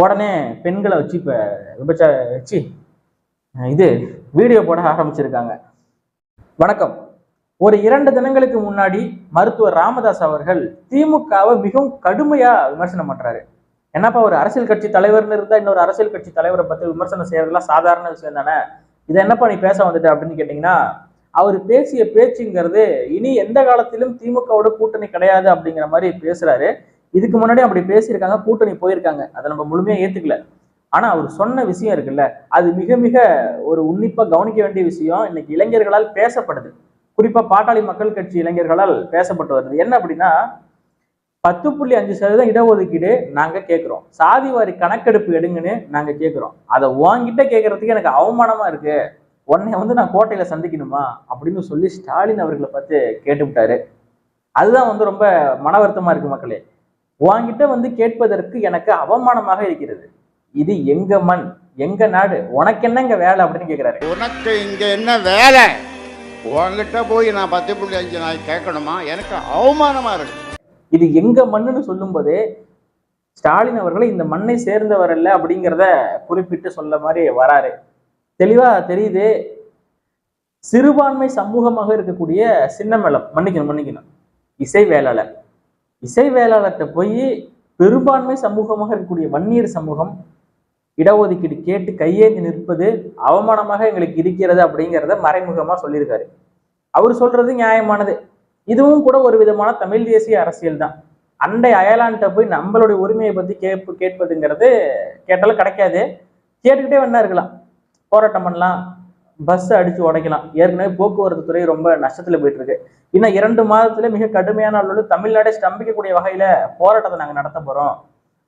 உடனே பெண்களை வச்சு இப்போ விபச்சார வச்சு இது வீடியோ போட ஆரம்பிச்சிருக்காங்க. வணக்கம். ஒரு இரண்டு தினங்களுக்கு முன்னாடி மருத்துவர் ராமதாஸ் அவர்கள் திமுகவை மிகவும் கடுமையா விமர்சனம் பண்றாரு. என்னப்பா ஒரு அரசியல் கட்சி தலைவர்னு இருந்தா இன்னொரு அரசியல் கட்சி தலைவரை பத்தி விமர்சனம் செய்யறதுலாம் சாதாரண விஷயம் தானே? இதை என்னப்பா நீ பேச வந்துட்ட அப்படின்னு கேட்டீங்கன்னா அவர் பேசிய பேச்சுங்கிறது இனி எந்த காலத்திலும் திமுகவோட கூட்டணி கிடையாது அப்படிங்கிற மாதிரி பேசுறாரு. இதுக்கு முன்னாடி அப்படி பேசியிருக்காங்க கூட்டணி போயிருக்காங்க. அதை நம்ம முழுமையா ஏத்துக்கல. ஆனா அவர் சொன்ன விஷயம் இருக்குல்ல அது மிக மிக ஒரு உன்னிப்பா கவனிக்க வேண்டிய விஷயம். இன்னைக்கு இளைஞர்களால் பேசப்படுது. குறிப்பா பாட்டாளி மக்கள் கட்சி இளைஞர்களால் பேசப்பட்டு வருது. என்ன அப்படின்னா பத்து புள்ளி அஞ்சு சதவீதம் இடஒதுக்கீடு நாங்க கேட்கிறோம் சாதி வாரி கணக்கெடுப்பு எடுங்கன்னு நாங்க கேட்கிறோம் அதை வாங்கிட்ட கேட்கறதுக்கு எனக்கு அவமானமா இருக்கு. உன்னை வந்து நான் கோட்டையில சந்திக்கணுமா? அப்படின்னு சொல்லி ஸ்டாலின் அவர்களை பார்த்து கேட்டுவிட்டாரு. அதுதான் வந்து ரொம்ப மன வருத்தமா இருக்கு மக்களே. வாங்கிட்ட வந்து கேட்பதற்கு எனக்கு அவமானமாக இருக்கிறது. இது எங்க மண்? எங்க நாடு? உனக்கு என்னங்க வேலை அப்படின்னு கேக்குறாரு. உனக்கு இங்க என்ன வேலை? உன்கிட்ட போய் நான் பத்து புள்ளி அஞ்சு நாள் கேட்கணுமா? எனக்கு அவமானமா இருக்கு. இது எங்க மண்ணுன்னு சொல்லும்போதே ஸ்டாலின் அவர்களை இந்த மண்ணை சேர்ந்தவர் அல்ல அப்படிங்கிறத குறிப்பிட்டு சொல்ல மாதிரி வராரு. தெளிவா தெரியுது. சிறுபான்மை சமூகமாக இருக்கக்கூடிய சின்னமேளம். மன்னிக்கணும் மன்னிக்கணும். இசை வேளாளர். இசை வேளாளர்கிட்ட போய் பெரும்பான்மை சமூகமாக இருக்கக்கூடிய வன்னியர் சமூகம் இடஒதுக்கீடு கேட்டு கையேந்தி நிற்பது அவமானமாக எங்களுக்கு இருக்கிறது அப்படிங்கிறத மறைமுகமா சொல்லியிருக்காரு. அவர் சொல்றது நியாயமானது. இதுவும் கூட ஒரு விதமான தமிழ் தேசிய அரசியல் தான். அண்டை அயலான்ட்ட போய் நம்மளுடைய உரிமையை பத்தி கேட்பு கேட்பதுங்கிறது கேட்டாலும் கிடைக்காது. கேட்டுக்கிட்டே வேணா இருக்கலாம் போராட்டம் பண்ணலாம். பஸ்ஸை அடிச்சு உடைக்கலாம். ஏற்கனவே போக்குவரத்து துறை ரொம்ப நஷ்டத்துல போயிட்டு இருக்கு இன்னும் இரண்டு மாதத்துல மிக கடுமையான அளவில் தமிழ்நாடை ஸ்தம்பிக்கக்கூடிய வகையில போராட்டத்தை நாங்கள் நடத்த போறோம்.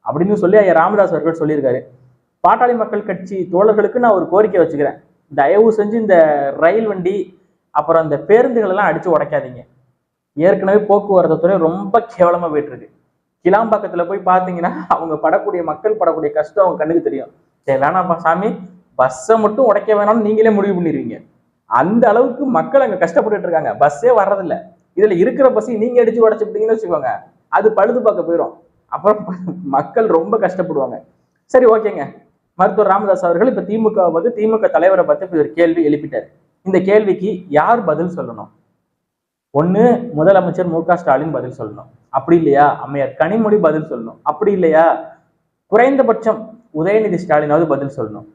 அப்படின்னு சொல்லி ஐயா ராமதாஸ் அவர்கள் சொல்லியிருக்காரு. பாட்டாளி மக்கள் கட்சி தோழர்களுக்கு நான் ஒரு கோரிக்கை வச்சுக்கிறேன். தயவு செஞ்சு இந்த ரயில் வண்டி அப்புறம் இந்த பேருந்துகள் எல்லாம் அடிச்சு உடைக்காதீங்க. ஏற்கனவே போக்குவரத்து துறை ரொம்ப கேவலமா போயிட்டு இருக்கு கிளாம்பாக்கத்துல போய் பாத்தீங்கன்னா அவங்க படக்கூடிய மக்கள் படக்கூடிய கஷ்டம் அவங்க கண்ணுக்கு தெரியும். சரி வேணாம்ப்பா சாமி. பஸ்ஸை மட்டும் உடைக்க வேணாம்னு நீங்களே முடிவு பண்ணிடுவீங்க. அந்த அளவுக்கு மக்கள் அங்க கஷ்டப்பட்டுட்டு இருக்காங்க. பஸ்ஸே வர்றதில்ல. இதுல இருக்கிற பஸ்ஸையும் நீங்க அடித்து உடைச்சுட்டீங்கன்னு வச்சுக்கோங்க. அது பழுது பார்க்க போயிடும். அப்புறம் மக்கள் ரொம்ப கஷ்டப்படுவாங்க. சரி ஓகேங்க. மருத்துவர் ராமதாஸ் அவர்கள் இப்ப திமுக வந்து திமுக தலைவரை பார்த்து இப்போ ஒரு கேள்வி எழுப்பிட்டார். இந்த கேள்விக்கு யார் பதில் சொல்லணும்? ஒண்ணு முதலமைச்சர் மு ஸ்டாலின் பதில் சொல்லணும். அப்படி இல்லையா? அம்மையார் கனிமொழி பதில் சொல்லணும். அப்படி இல்லையா? குறைந்தபட்சம் உதயநிதி ஸ்டாலினாவது பதில் சொல்லணும்.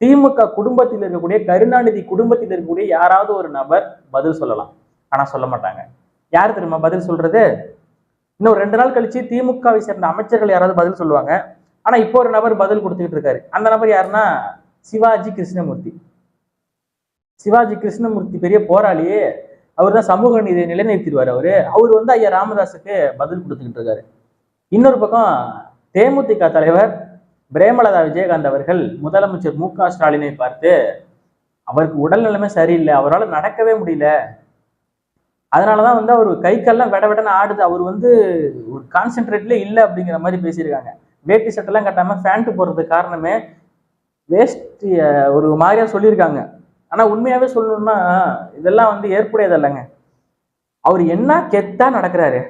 திமுக குடும்பத்தில் இருக்கக்கூடிய கருணாநிதி குடும்பத்தில் இருக்கக்கூடிய யாராவது ஒரு நபர் பதில் சொல்லலாம். ஆனா சொல்ல மாட்டாங்க. யார் தெரியுமா பதில் சொல்றது? இன்னும் ரெண்டு நாள் கழிச்சு திமுகவை சேர்ந்த அமைச்சர்கள் யாராவது பதில் சொல்லுவாங்க. ஆனா இப்போ ஒரு நபர் பதில் கொடுத்துக்கிட்டு இருக்காரு. அந்த நபர் யாருன்னா சிவாஜி கிருஷ்ணமூர்த்தி. சிவாஜி கிருஷ்ணமூர்த்தி பெரிய போராளியே. அவர் தான் சமூக நீதியை நிலைநிறுத்திடுவார் அவரு. அவர் வந்து ஐயா ராமதாஸுக்கு பதில் கொடுத்துக்கிட்டு இருக்காரு. இன்னொரு பக்கம் தேமுதிக தலைவர் பிரேமலதா விஜயகாந்த் அவர்கள் முதலமைச்சர் மு க ஸ்டாலினை பார்த்து அவருக்கு உடல் நிலைமை சரியில்லை அவரால் நடக்கவே முடியல. அதனாலதான் வந்து அவர் கை கால்லாம் வெட வெடன்னு ஆடுது. அவர் வந்து ஒரு கான்சென்ட்ரேட்ல இல்லை அப்படிங்கிற மாதிரி பேசியிருக்காங்க. வேட்டி சட்டெல்லாம் கட்டாமல் ஃபேண்ட்டு போடுறதுக்கு காரணமே வேஸ்ட் ஒரு மாதிரியாக சொல்லியிருக்காங்க. ஆனால் உண்மையாகவே சொல்லணும்னா இதெல்லாம் வந்து ஏற்புடையதல்லங்க. அவர் என்ன கெத்தா நடக்கிறாரு?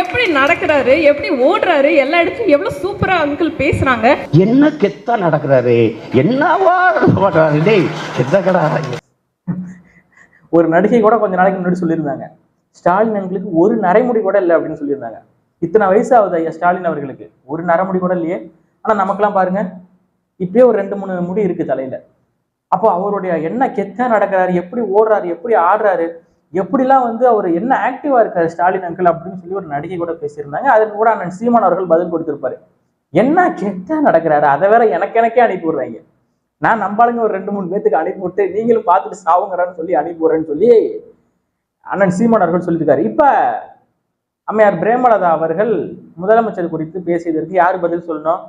எப்படி நடக்கிறாரு எப்படி ஓடுறாரு எல்லா இடத்துலயும் எவ்வளவு சூப்பரா அங்கிள் பேசுறாங்க? என்ன கெத்தா நடக்கிறாரு? என்னவா பண்றாரு? டேய் கெத்தக்கடா ஒரு நடிகை கூட கொஞ்ச நாளைக்கு முன்னாடி சொல்லியிருந்தாங்க. ஸ்டாலின் அவர்களுக்கு ஒரு நரைமுடி கூட இல்லை அப்படின்னு சொல்லியிருந்தாங்க. இத்தனை வயசு ஆகுது ஐயா ஸ்டாலின் அவர்களுக்கு. ஒரு நரைமுடி கூட இல்லையே. ஆனா நமக்கெல்லாம் பாருங்க இப்பயே ஒரு ரெண்டு மூணு முடி இருக்கு தலையில. அப்போ அவருடைய என்ன கெத்தா நடக்கிறாரு எப்படி ஓடுறாரு எப்படி ஆடுறாரு எப்படிலாம் வந்து அவர் என்ன ஆக்டிவா இருக்காரு ஸ்டாலின் அங்கிள் அப்படின்னு சொல்லி ஒரு நடிகை கூட பேசியிருந்தாங்க. அதுக்கு கூட அண்ணன் சீமான் அவர்கள் பதில் கொடுத்திருப்பாரு. என்ன கெட்டா நடக்கிறாரு? அதை வேற எனக்கு எனக்கே அனுப்பி விடுறாங்க. நான் நம்பாளுங்க ஒரு ரெண்டு மூணு பேத்துக்கு அனுப்பி விட்டு நீங்களும் பார்த்துட்டு சாவுங்கிறான்னு சொல்லி அனுப்பி விடுறேன்னு சொல்லி அண்ணன் சீமான் அவர்கள் சொல்லியிருக்காரு. இப்ப அம்மையார் பிரேமலதா அவர்கள் முதலமைச்சர் குறித்து பேசியதற்கு யார் பதில் சொல்லணும்?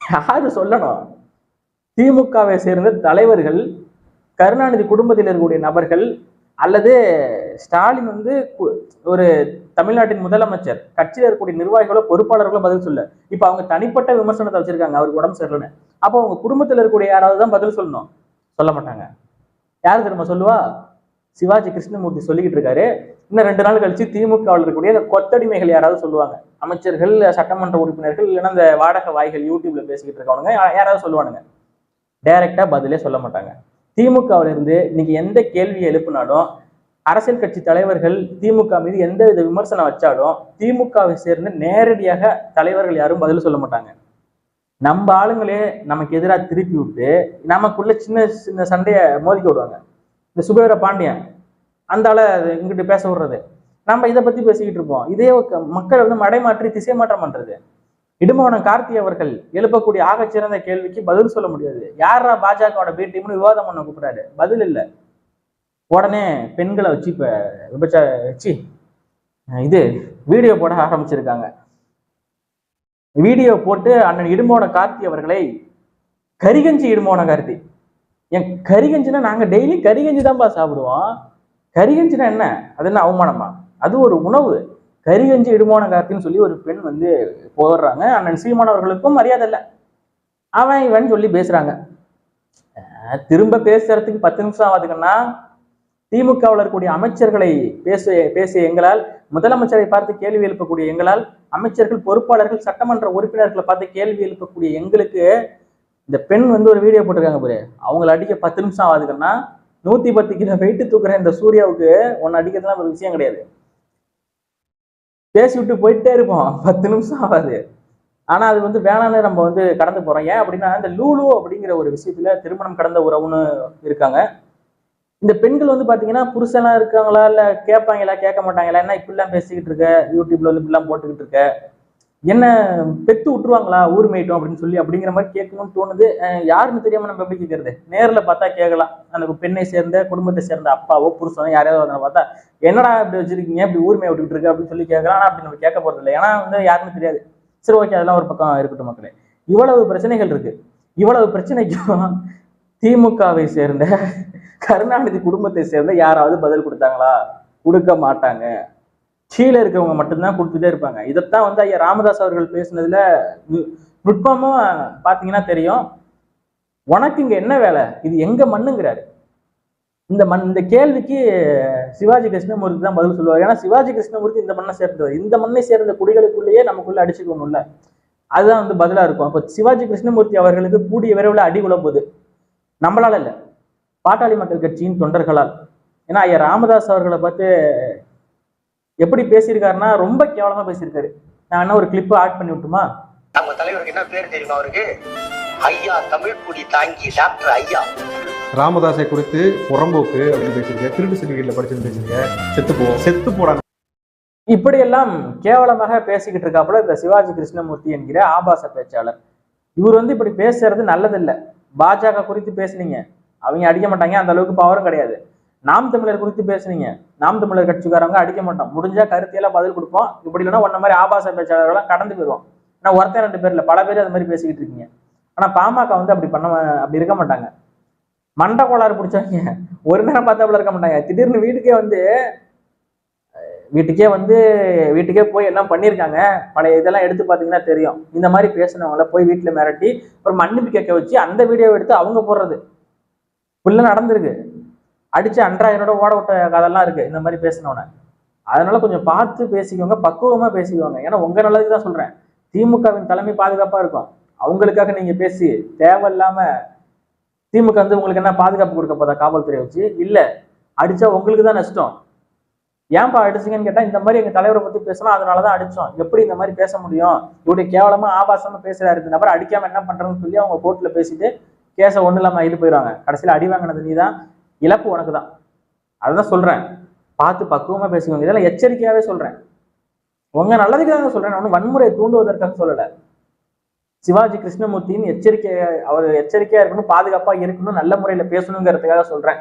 யாரு சொல்லணும்? திமுகவை சேர்ந்த தலைவர்கள் கருணாநிதி குடும்பத்தில் இருக்கக்கூடிய நபர்கள் அல்லது ஸ்டாலின் வந்து கு- ஒரு தமிழ்நாட்டின் முதலமைச்சர் கட்சியில் இருக்கக்கூடிய நிர்வாகிகளோ பொறுப்பாளர்களோ பதில் சொல்ல. இப்ப அவங்க தனிப்பட்ட விமர்சனத்தை வச்சிருக்காங்க அவருக்கு உடம்பு சரியில்லைன்னு. அப்போ அவங்க குடும்பத்தில் இருக்கக்கூடிய யாராவது தான் பதில் சொல்லணும். சொல்ல மாட்டாங்க. யார் திரும்ப சொல்லுவா? சிவாஜி கிருஷ்ணமூர்த்தி சொல்லிக்கிட்டு இருக்காரு. இன்னும் ரெண்டு நாள் கழிச்சு திமுகவில் இருக்கக்கூடிய அந்த கொத்தடிமைகள் யாராவது சொல்லுவாங்க. அமைச்சர்கள் சட்டமன்ற உறுப்பினர்கள் இல்லைன்னா அந்த வாடகை வாய்கள் யூடியூப்ல பேசிக்கிட்டு இருக்கவனுங்க யாராவது சொல்லுவானுங்க. டைரக்டா பதிலே சொல்ல மாட்டாங்க. திமுகவுல இருந்து இன்னைக்கு எந்த கேள்வியை எழுப்பினாலும் அரசியல் கட்சி தலைவர்கள் திமுக மீது எந்த வித விமர்சனம் வச்சாலும் திமுகவை சேர்ந்து நேரடியாக தலைவர்கள் யாரும் பதில் சொல்ல மாட்டாங்க. நம்ம ஆளுங்களே நமக்கு எதிராக திருப்பி விட்டு நமக்குள்ள சின்ன சின்ன சண்டையை மோதிக்க விடுவாங்க. இந்த சுபேர பாண்டியன் அந்த ஆளை இங்கிட்டு பேச விடுறது. நம்ம இதை பத்தி பேசிக்கிட்டு இருப்போம். இதே மக்கள் வந்து மடைமாற்றி திசை மாற்றம் பண்றது. இடும்பவனம் கார்த்தி அவர்கள் எழுப்பக்கூடிய ஆகச்சிறந்த கேள்விக்கு பதில் சொல்ல முடியாது. யாரா பாஜகவோட பி டீம்னு விவாதம் பண்ண கூப்பிடாரு பதில் இல்லை. உடனே பெண்களை வச்சு இப்ப விபச்ச வச்சு இது வீடியோ போட ஆரம்பிச்சிருக்காங்க. வீடியோ போட்டு அண்ணன் இடுமோன கார்த்தி அவர்களை கரிகஞ்சி இடுமோன கார்த்தி. என் கரிகஞ்சினா நாங்க டெய்லி கரிகஞ்சி தான்ப்பா சாப்பிடுவோம். கரிகஞ்சினா என்ன? அது என்ன அவமானமா? அது ஒரு உணவு. கரிகஞ்சி இடுமான கார்த்தின்னு சொல்லி ஒரு பெண் வந்து போடுறாங்க அண்ணன் சீமானவர்களுக்கும் மரியாதை இல்லை. அவன் இவன் சொல்லி பேசுறாங்க. திரும்ப பேசுறதுக்கு பத்து நிமிஷம் ஆகுதுங்கன்னா திமுகவில் இருக்கக்கூடிய அமைச்சர்களை பேச பேசிய எங்களால் முதலமைச்சரை பார்த்து கேள்வி எழுப்பக்கூடிய எங்களால் அமைச்சர்கள் பொறுப்பாளர்கள் சட்டமன்ற உறுப்பினர்களை பார்த்து கேள்வி எழுப்பக்கூடிய எங்களுக்கு இந்த பெண் வந்து ஒரு வீடியோ போட்டிருக்காங்க பாரு. அவங்கள அடிக்க பத்து நிமிஷம் ஆகுதுன்னா நூத்தி பத்து கிலோ வெயிட் தூக்குற இந்த சூர்யாவுக்கு ஒன்னு அடிக்கிறதுலாம் ஒரு விஷயம் கிடையாது. பேசி விட்டு போயிட்டே இருப்போம். பத்து நிமிஷம் ஆகாது. ஆனா அது வந்து வேணான்னு நம்ம வந்து கடந்து போறோம். ஏன் அப்படின்னா இந்த லூலு அப்படிங்கிற ஒரு விஷயத்துல திருமணம் கடந்த உறவுன்னு இருக்காங்க. இந்த பெண்கள் வந்து பாத்தீங்கன்னா புருஷன்லாம் இருக்காங்களா? இல்ல கேட்பாங்களா கேட்க மாட்டாங்களா? என்ன இப்படிலாம் பேசிக்கிட்டு இருக்க? யூடியூப்ல வந்து இப்படிலாம் போட்டுக்கிட்டு இருக்க? என்ன பெத்து விட்டுருவாங்களா? ஊர் மேய்ட்டோம் அப்படின்னு சொல்லி அப்படிங்கிற மாதிரி கேட்கணும்னு தோணுது. யாருன்னு தெரியாம நம்ம எப்படி கேட்கறது? நேரில் பார்த்தா கேட்கலாம். அந்த பெண்ணை சேர்ந்த குடும்பத்தை சேர்ந்த அப்பாவோ புருஷனோ யாரையாவது ஒருத்தனை பார்த்தா என்னடா இப்படி வச்சிருக்கீங்க? இப்படி ஊர் மேய் விட்டுட்டு இருக்கு? அப்படின்னு சொல்லி கேட்கலாம். ஆனால் அப்படி நம்ம கேட்க போறது இல்லை. ஏன்னா வந்து யாருன்னு தெரியாது. சரி ஓகே அதெல்லாம் ஒரு பக்கம் இருக்கட்டும் மக்களே. இவ்வளவு பிரச்சனைகள் இருக்கு. இவ்வளவு பிரச்சனைக்கும் திமுகவை சேர்ந்த கருணாநிதி குடும்பத்தை சேர்ந்த யாராவது பதில் கொடுத்தாங்களா? கொடுக்க மாட்டாங்க. கீழே இருக்கவங்க மட்டும்தான் கொடுத்துட்டே இருப்பாங்க. இதைத்தான் வந்து ஐயா ராமதாஸ் அவர்கள் பேசுனதுல நு- நுட்பமா பாத்தீங்கன்னா தெரியும். உனக்கு இங்க என்ன வேலை? இது எங்க மண்ணுங்கிறாரு. இந்த மண் இந்த கேள்விக்கு சிவாஜி கிருஷ்ணமூர்த்தி தான் பதில் சொல்லுவார். ஏன்னா சிவாஜி கிருஷ்ணமூர்த்தி இந்த மண்ணை சேர்ந்தவர். இந்த மண்ணை சேர்ந்த குடிகளுக்குள்ளேயே நமக்குள்ள அடிச்சுக்கணும்ல அதுதான் வந்து பதிலா இருக்கும். அப்போ சிவாஜி கிருஷ்ணமூர்த்தி அவர்களுக்கு கூடிய விரைவில் அடி விழ போகுது. நம்மளால இல்ல. பாட்டாளி மக்கள் கட்சியின் தொண்டர்களால். ஏன்னா ஐயா ராமதாஸ் அவர்களை பார்த்து எப்படி பேசியிருக்காருன்னா ரொம்ப கேவலமா பேசியிருக்காரு. நான் என்ன ஒரு கிளிப் ஆட் பண்ணி விட்டுமா? நம்ம தலைவருக்கு என்ன பேர் தெரியுமா அவருக்கு? ஐயா தமிழ் குடி தாங்கி டாக்டர் ஐயா. ராமதாஸை குறித்து புறம்போக்கு அப்படின்னு பேசியிருக்க திருட்டு சிறுகையில் படிச்சுன்னு பேசியிருக்க செத்து போ செத்து போடாங்க இப்படியெல்லாம் கேவலமாக பேசிக்கிட்டு இருக்காப்புல இந்த சிவாஜி கிருஷ்ணமூர்த்தி என்கிற ஆபாச பேச்சாளர். இவர் வந்து இப்படி பேசுறது நல்லதில்லை. பாஜக குறித்து பேசுனீங்க. அவங்க அடிக்க மாட்டாங்க. அந்த அளவுக்கு பவரும் கிடையாது. நாம் தமிழர் குறித்து பேசுனீங்க. நாம் தமிழர் கட்சிக்காரங்க அடிக்க மாட்டோம். முடிஞ்சா கருத்தியெல்லாம் பதில் கொடுப்போம். இப்படி இல்லைன்னா ஒன்ன மாதிரி ஆபாச பேச்சாளர்கள்லாம் கடந்து போயிடுவோம். ஆனா ஒருத்தன் ரெண்டு பேர்ல பல பேர் அது மாதிரி பேசிக்கிட்டு இருக்கீங்க. ஆனா பாமக வந்து அப்படி பண்ண அப்படி இருக்க மாட்டாங்க. மண்டை கோளாறு பிடிச்சவங்க. ஒரு நேரம் பார்த்தாப்புல இருக்க மாட்டாங்க. திடீர்னு வீட்டுக்கே வந்து வீட்டுக்கே வந்து வீட்டுக்கே போய் எல்லாம் பண்ணியிருக்காங்க. பழைய இதெல்லாம் எடுத்து பார்த்தீங்கன்னா தெரியும். இந்த மாதிரி பேசினவங்கள போய் வீட்டில் மிரட்டி ஒரு மன்னிப்பு கேட்க வச்சு அந்த வீடியோவை எடுத்து அவங்க போடுறது. ஃபுல்லாக நடந்திருக்கு. அடிச்சு அன்றாயிரோட ஓட விட்ட கதெல்லாம் இருக்கு. இந்த மாதிரி பேசினவன. அதனால கொஞ்சம் பார்த்து பேசிக்கோங்க பக்குவமா பேசிக்கோங்க. ஏன்னா உங்க நல்லதுக்கு தான் சொல்றேன். திமுகவின் தலைமை பாதுகாப்பா இருக்கும். அவங்களுக்காக நீங்க பேசி தேவையில்லாம திமுக வந்து உங்களுக்கு என்ன பாதுகாப்பு கொடுக்க போதா காவல்துறை வச்சு? இல்ல. அடிச்சா உங்களுக்கு தான் நஷ்டம். ஏன்பா அடிச்சீங்கன்னு கேட்டா இந்த மாதிரி எங்க தலைவரை பத்தி பேசணும் அதனாலதான் அடிச்சோம். எப்படி இந்த மாதிரி பேச முடியும்? இவருடைய கேவலமா ஆபாசமா பேசுறாரு. இந்த நபர் அடிக்காம என்ன பண்றதுன்னு சொல்லி அவங்க கோர்ட்ல பேசிட்டு கேஸை ஒண்ணு இல்லாம இது போயிடுவாங்க. கடைசியில அடி வாங்கினது நீ தான் இழப்பு உனக்கு தான் அதுதான் சொல்றேன். பார்த்து பக்குவமா பேசுவாங்க இதெல்லாம் எச்சரிக்கையாவே சொல்றேன். உங்க நல்லதுக்கு தான் சொல்றேன். நான் ஒன்றும் வன்முறையை தூண்டுவதற்காக சொல்லல. சிவாஜி கிருஷ்ணமூர்த்தியின் எச்சரிக்கை அவர் எச்சரிக்கையா இருக்கணும் பாதுகாப்பா இருக்கணும் நல்ல முறையில பேசணுங்கிறதுக்காக சொல்றேன்.